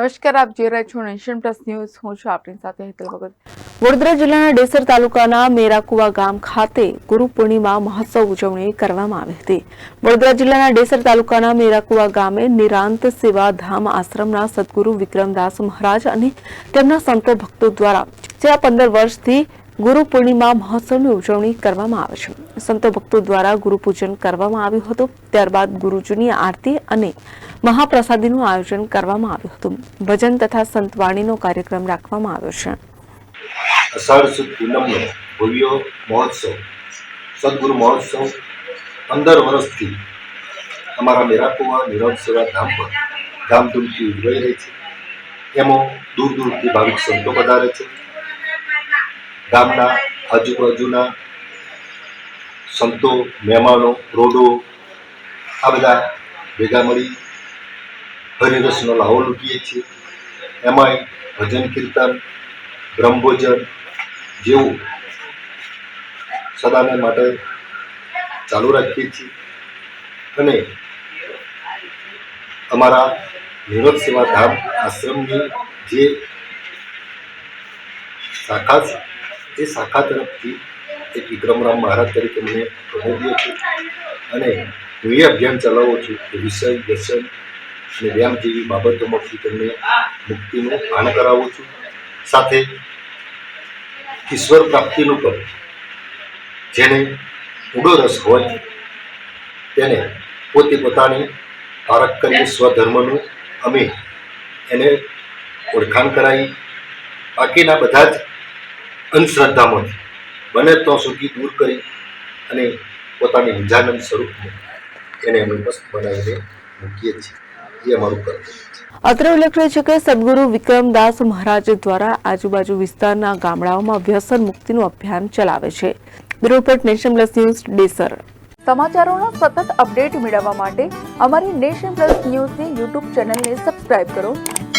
નમસ્કાર, આપ જોઈ રહ્યા છો નેશન પ્લસ ન્યૂઝ. હું છું આપની સાથે હેતલ ભગત. વડોદરા જિલ્લાના ડેસર તાલુકાના મેરાકુવા ગામ ખાતે ગુરુ પૂર્ણિમા મહોત્સવ ઉજવણી કરવામાં આવી હતી. વડોદરા જિલ્લાના ડેસર તાલુકાના મેરાકુવા ગામે નિરાંત સેવા ધામ આશ્રમના સદગુરુ વિક્રમદાસ મહારાજ અને તેમના સંતો ભક્તો દ્વારા છેલ્લા પંદર વર્ષથી ગુરુ પૂર્ણિમા મહોત્સવની ઉજવણી કરવામાં આવે છે. સંતો ભક્તો દ્વારા ગુરુપૂજન કરવામાં આવ્યું હતું. ત્યારબાદ ગુરુજીની આરતી અને મહાપ્રસાદીનું આયોજન કરવામાં આવ્યું હતું. ભજન તથા સંતવાણીનો કાર્યક્રમ રાખવામાં આવ્યો છે. સદગુરુ મહોત્સવ પંદર વર્ષથી અમારા મેરાકુવા નિરવ સેવા ધામ પર ધામધૂમથી ઉજવાઈ રહી છે. એમાં દૂર દૂરથી ભાવિક સંતો પધારે છે. ગામના આજુબાજુના સંતો, મહેમાનો, રોડો, આ બધા ભેગા મળી હરિરસનો લાહો લૂંટીએ છીએ. એમાંય ભજન, કીર્તન, બ્રહ્મભોજન જેવું સદાને માટે ચાલુ રાખીએ છીએ. અને અમારા નિરોધ સેવા ધામ આશ્રમની જે શાખા છે એ શાખા તરફથી એક વિક્રમરામ મહારાજ તરીકે મને પ્રમોદ્યો છે. અને હું એ અભિયાન ચલાવું છું કે વિષય, વ્યસન અને વ્યાયામ જેવી બાબતોમાંથી તેમને મુક્તિનું ભાન કરાવું છું. સાથે ઈશ્વર પ્રાપ્તિનું પણ. જેને ઊંડો રસ હોય, તેને પોતે પોતાની પારક કરીને સ્વધર્મનું અમે એને ઓળખાણ કરાવી. બાકીના બધા જ અંધશ્રદ્ધામાંથી બને તો સુધી દૂર કરી અને પોતાની નિજાનંદ સ્વરૂપને એને અમે મસ્ત બનાવીને મૂકીએ છીએ. એ અમારું કર્તવ્ય અત્રે ઉલ્લેખનીય છે કે સદગુરુ વિક્રમદાસ મહારાજ દ્વારા આજુબાજુ વિસ્તારના ગામડાઓમાં વ્યસન મુક્તિનું અભિયાન ચલાવે છે. Bureau report nation plus news Desar. સમાચારોના સતત અપડેટ મેળવવા માટે અમારી નેશન પ્લસ ન્યૂઝની યુટ્યુબ ચેનલને સબસ્ક્રાઇબ કરો.